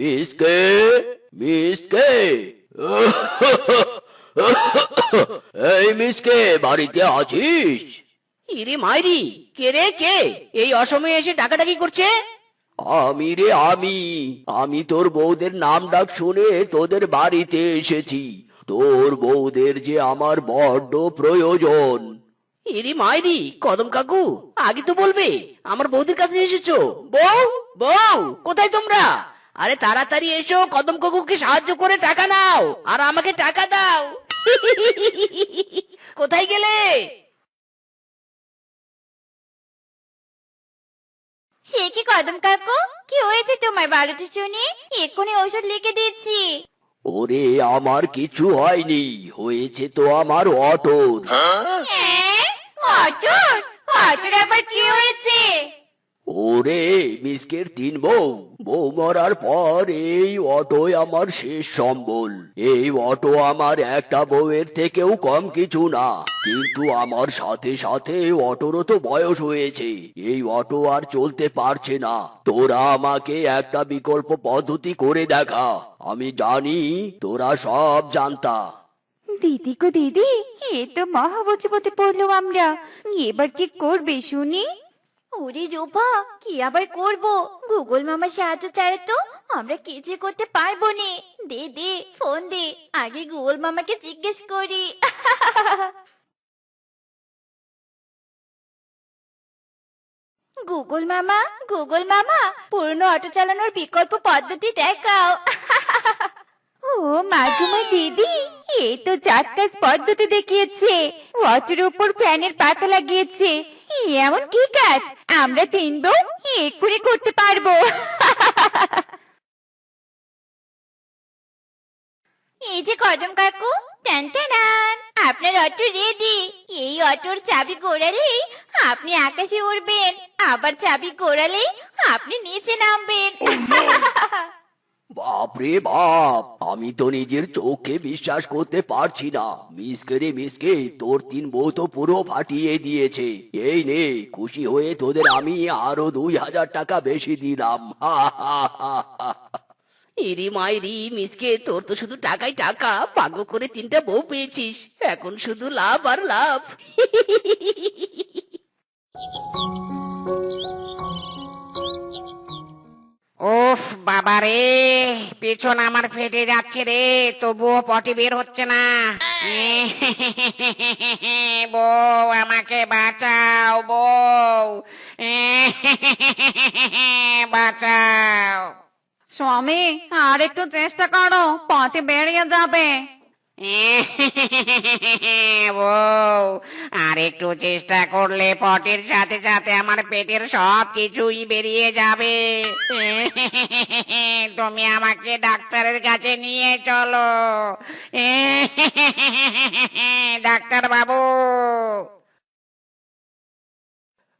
মিসকে মিসকে। এই মিসকে বাড়িতে আছিস? ইরে মাইরি কে রে কে? এই অসময়ে এসে ডাকাডাকি করছে? আমি রে আমি। আমি তোর বউদের নাম ডাক শুনে তোদের বাড়িতে এসেছি। তোর বউদের যে আমার বড্ড প্রয়োজন। ইরে মাইরি কদম কাকু আগে তো বলবে আমার বৌদির কাছে এসেছ। বউ বউ কোথায় তোমরা? আরে তাড়াতাড়ি এসো কদম কাকুকে সাহায্য করে টাকা নাও আর আমাকে টাকা দাও। কোথায় গেলে? সে কি কদম কাকু? কি হয়েছে তোমার বাড়িতে শুনি? এক্ষুনি ঔষধ লিখে দিচ্ছি। ওরে আমার কিছু হয়নি। হয়েছে তো আমার অটোর। হ্যাঁ? অটুর? অটুর আবার কি হয়েছে? ওরে মিসকের তিন বউ। বউ মরার পর এই অটোই আমার শেষ সম্বল। এই অটো আমার একটা বউয়ের থেকেও কম কিছু না। কিন্তু আমার সাথে সাথে অটোরও তো বয়স হয়েছে। এই অটো আর চলতে পারছে না। তোরা আমাকে একটা বিকল্প পদ্ধতি করে দেখা। আমি জানি তোরা সব জানতা। দিদি গো দিদি, এ তো মহা পড়ল আমরা। এবার কি করবে শুনি? ওরে রূপা, কি আবার করব? গুগল মামার সাহায্য ছাড়া তো আমরা কিছু করতে পারব নে। দে দে, ফোন দে, আগে গুগল মামাকে জিজ্ঞেস করি। গুগল মামা গুগল মামা, পুরনো অটো চালানোর বিকল্প পদ্ধতি দেখাও। ও মাগুমা দিদি এ তো চাটকাস পদ্ধতি দেখিয়েছে। ওয়াটার উপর ফ্যানের পাতা লাগিয়েছে। এমন কি কাজ আমরা তিন বউ এক্ষুনি করতে পারব। এই যে কদম কাকু আপনার অটো রেডি এই অটোর চাবি ঘোরালেই আপনি আকাশে উঠবেন আবার চাবি ঘোরালেই আপনি নিচে নামবেন। বাপরে বাপ, আমি তো নিজের চোখে বিশ্বাস করতে পারছি না। মিসকে রে মিসকে তোর তিন বউ তো পুরো ফাটিয়ে দিয়েছে। এই নে, খুশি হয়ে তোদের আমি আরও দুই হাজার টাকা বেশি দিলাম। হা হা হা হা। ইরি মাইরি মিসকে তোর তো শুধু টাকাই টাকা, ভাগ্য করে তিনটা বউ পেয়েছিস। এখন শুধু লাভ আর লাভ। বাবা রে পেছন আমার ফেটে যাচ্ছে রে তবুও পটি বের হচ্ছে না। বউ আমাকে বাঁচাও বউ। বাঁচাও। স্বামী আর একটু চেষ্টা করো পটি বেরিয়ে যাবে। আর একটু চেষ্টা করলে পটির সাথে সাথে আমার পেটের সব কিছুই বেরিয়ে যাবে। তুমি আমাকে ডাক্তারের কাছে নিয়ে চলো। ডাক্তার বাবু।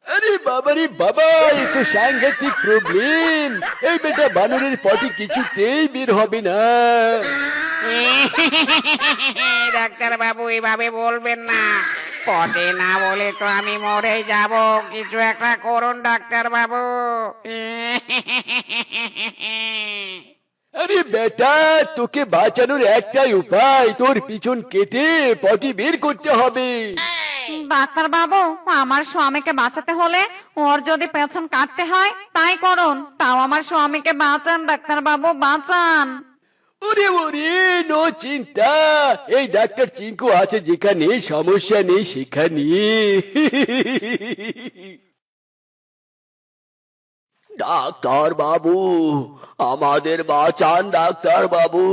আরে বাবারে বাবা, এ তো সাংঘাতিক প্রবলেম এই বেটা বানরের পটি কিছুতেই বের হবে না। ডাক্তার বাবু এভাবে বলবেন না। পটে না বলে তো আমি মরে যাব। কিছু একটা করুন ডাক্তার বাবু আরে বেটা তোকে বাঁচানোর একটাই উপায় তোর পিছন কেটে পটি বের করতে হবে। ডাক্তার বাবু আমার স্বামীকে বাঁচাতে হলে ওর যদি পেছন কাটতে হয় তাই করুন। তাও আমার স্বামীকে বাঁচান ডাক্তার বাবু বাঁচান। ওরে ওরে, নো চিন্তা। এই ডাক্তার চিঙ্কু আছে যেখানে, সমস্যা নেই সেখানে। ডাক্তার বাবু, আমাদের বাঁচান ডাক্তার বাবু।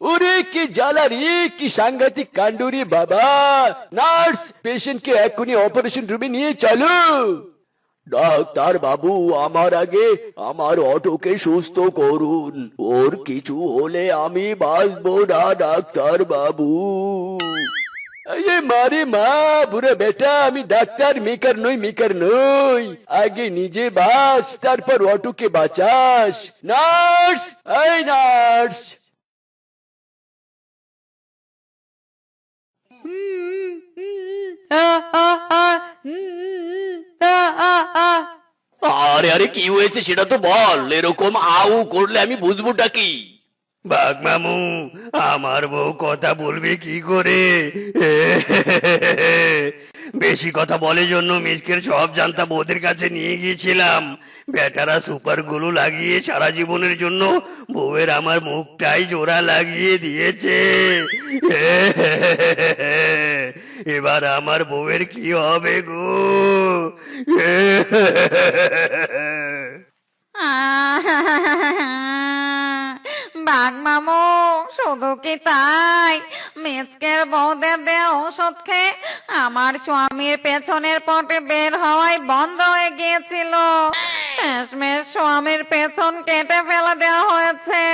ওরে, কি জ্বালা রে, কি সাংঘাতিক কাণ্ড রে বাবা। নার্স, পেশেন্টকে এক্ষুনি অপারেশন রুমে নিয়ে চলো। ডাক্তার বাবু আমার আগে আমার অটোকে সুস্থ করুন ওর কিছু হলে আমি বাঁচবো না ডাক্তার বাবু আরে মারে মা বুড়ো বেটা আমি ডাক্তার মেকার নই মেকার নই আগে নিজে বাঁচ তারপর অটোকে বাঁচাস নার্স এই নার্স আরে আরে কি হয়েছে সেটা তো বল। এরকম আউ করলে আমি বুঝবোটা কি? বাঘ মামু, আমার বউ কথা বলবে কি করে? বেশি কথা বলে জন্য মিসকের সব জানতা বউদের কাছে নিয়ে গিয়েছিলাম। বেটারা সুপারগুলো লাগিয়ে সারা জীবনের জন্য বউয়ের আমার মুখটাই জোড়া লাগিয়ে দিয়েছে। এবার আমার বউয়ের কি হবে গো বাঘ মামু শুধু কি তাই? মিসকের বউদের দেয়া ঔষধ খেয়ে আমার স্বামীর পেছনের পটে বের হওয়াই বন্ধ হয়ে গিয়েছিল। শেষমেশ স্বামীর পেছন কেটে ফেলে দেওয়া হয়েছে।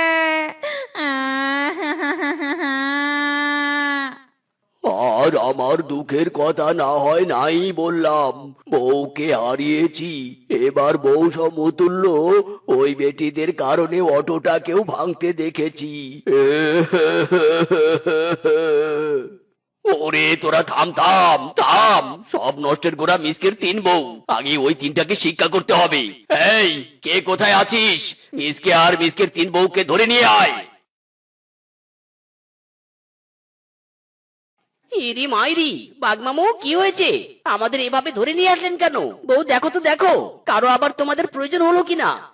আর আমার দুঃখের কথা না হয় নাই বললাম। বউকে হারিয়েছি। এবার বউ সমতুল্য। ওই বেটিদের কারণে অটোটাকেও ভাঙতে দেখেছি। ওরে, তোরা থাম থাম থাম। সব নষ্টের গোড়া মিসকের তিন বউ। আগে ওই তিনটাকে শিক্ষা করতে হবে। এই, কে কোথায় আছিস? মিসকে আর মিসকের তিন বউকে ধরে নিয়ে আয়। ইরি মাইরি বাগমামু কি হয়েছে? আমাদের এভাবে ধরে নিয়ে আসলেন কেন? বউ দেখো তো দেখো। কারও আবার তোমাদের প্রয়োজন হলো কিনা?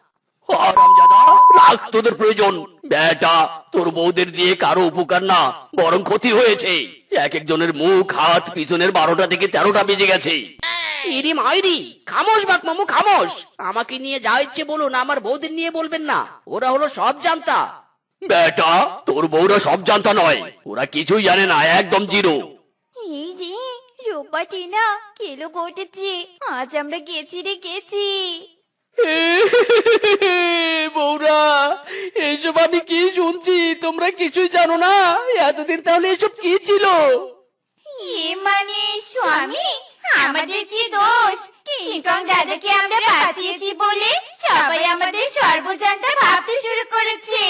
হারামজাদা রাখ তোদের প্রয়োজন। বেটা তোর বউদের দিয়ে কারও উপকার না বরং ক্ষতি হয়েছে। এক একজনের মুখ হাত পিছনের বারোটা থেকে তেরোটা বেজে গেছে। ইরি মাইরি খামোশ খামোশ। আমাকে নিয়ে যা ইচ্ছে বলুন আমার বউদের নিয়ে বলবেন না। ওরা হলো সব জানতা। বেটা তোর বউরা সব জানতা নয়। ওরা কিছুই জানে না একদম জিরো। এই যে রূপা টিনা কেলো ঘটেছে আজ আমরা গেছি রে গেছি। বউরা এইসব আমি কি শুনছি? তোমরা কিছুই জানো না? এতদিন তাহলে এসব কি ছিল? এ মানে স্বামী আমাদের কি দোষ? কিংকং দাদাকে আমরা বাঁচিয়েছি বলে সবাই আমাদের সর্বজান্তা ভাবতে শুরু করেছে।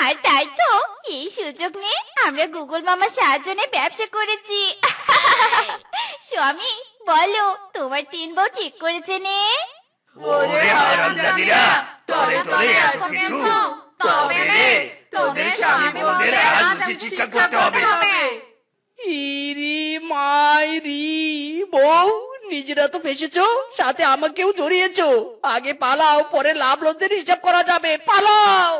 আর তাই তো এই সুযোগ নিয়ে আমরা গুগল মামার সাহায্য নিয়ে ব্যবসা করেছি। স্বামী বলো তোমার তিন বউ ঠিক করেছে নে। ওরে হারামজাদিরা তলে তলে এত কিছু তবে রে তোদের স্বামী বউদের আজ উচিত শিক্ষা করতে হবে। ইরি মাইরি বউ নিজেরা তো ফেসেছো সাথে আমাকেও জড়িয়েছো। আগে পালাও পরে লাভ লসের হিসাব করা যাবে পালাও!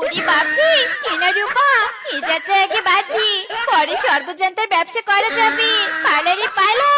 ওরে বাপরে টিনা রূপা যাত্রা আগে বাঁচি পরে সর্বজান্তার ব্যবসা করা যাবে পালারে পালা।